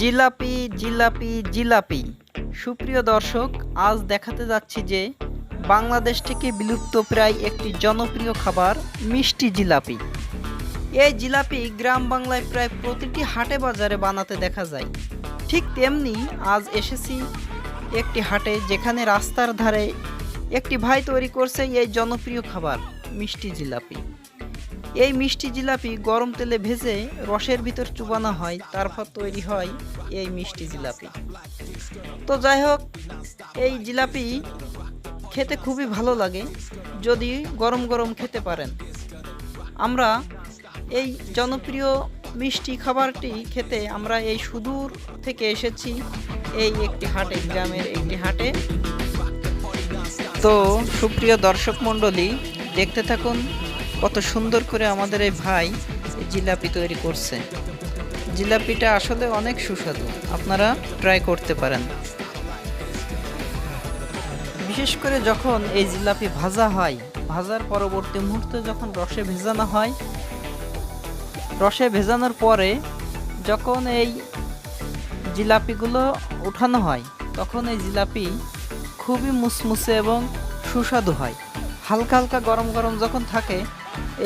জিলাপি জিলাপি জিলাপি। সুপ্রিয় দর্শক, আজ দেখাতে যাচ্ছি যে বাংলাদেশ থেকে বিলুপ্ত প্রায় একটি জনপ্রিয় খাবার মিষ্টি জিলাপি। এই জিলাপি গ্রাম বাংলায় প্রায় প্রতিটি হাটে বাজারে বানাতে দেখা যায়। ঠিক তেমনি আজ এসেছি একটি হাটে যেখানে রাস্তার ধারে একটি ভাই তৈরি করছে এই জনপ্রিয় খাবার, মিষ্টি জিলাপি। এই মিষ্টি জিলাপি গরম তেলে ভেজে রসের ভিতর চুবানো হয়, তারপর তৈরি হয় এই মিষ্টি জিলাপি। তো যাই হোক, এই জিলাপি খেতে খুবই ভালো লাগে, যদি গরম গরম খেতে পারেন। আমরা এই জনপ্রিয় মিষ্টি খাবারটি খেতে আমরা এই সুদূর থেকে এসেছি, এই একটি হাটে, গ্রামের একটি হাটে। তো সুপ্রিয় দর্শক মণ্ডলী, দেখতে থাকুন কত সুন্দর করে আমাদের এই ভাই জিলাপি তৈরি করছে। জিলাপিটা আসলে অনেক সুস্বাদু। আপনারা ট্রাই করতে পারেন। বিশেষ করে যখন এই জিলাপি ভাজা হয়, ভাজার পরবর্তী মুহূর্তে যখন রসে ভেজানো হয়, রসে ভেজানোর পরে যখন এই জিলাপিগুলো উঠানো হয়, তখন এই জিলাপি খুবই মুসমুসে এবং সুস্বাদু হয়। হালকা হালকা গরম গরম যখন থাকে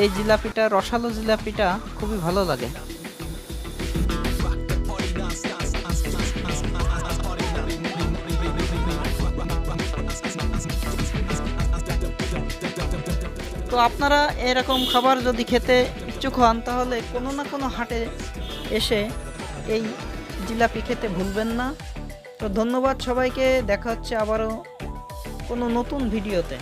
এই জিলাপিটা, রসালো জিলাপিটা খুবই ভালো লাগে। তো আপনারা এরকম খাবার যদি খেতে ইচ্ছুক হন, তাহলে কোনো না কোনো হাটে এসে এই জিলাপি খেতে ভুলবেন না। তো ধন্যবাদ সবাইকে, দেখা হচ্ছে আবারও কোনো নতুন ভিডিওতে।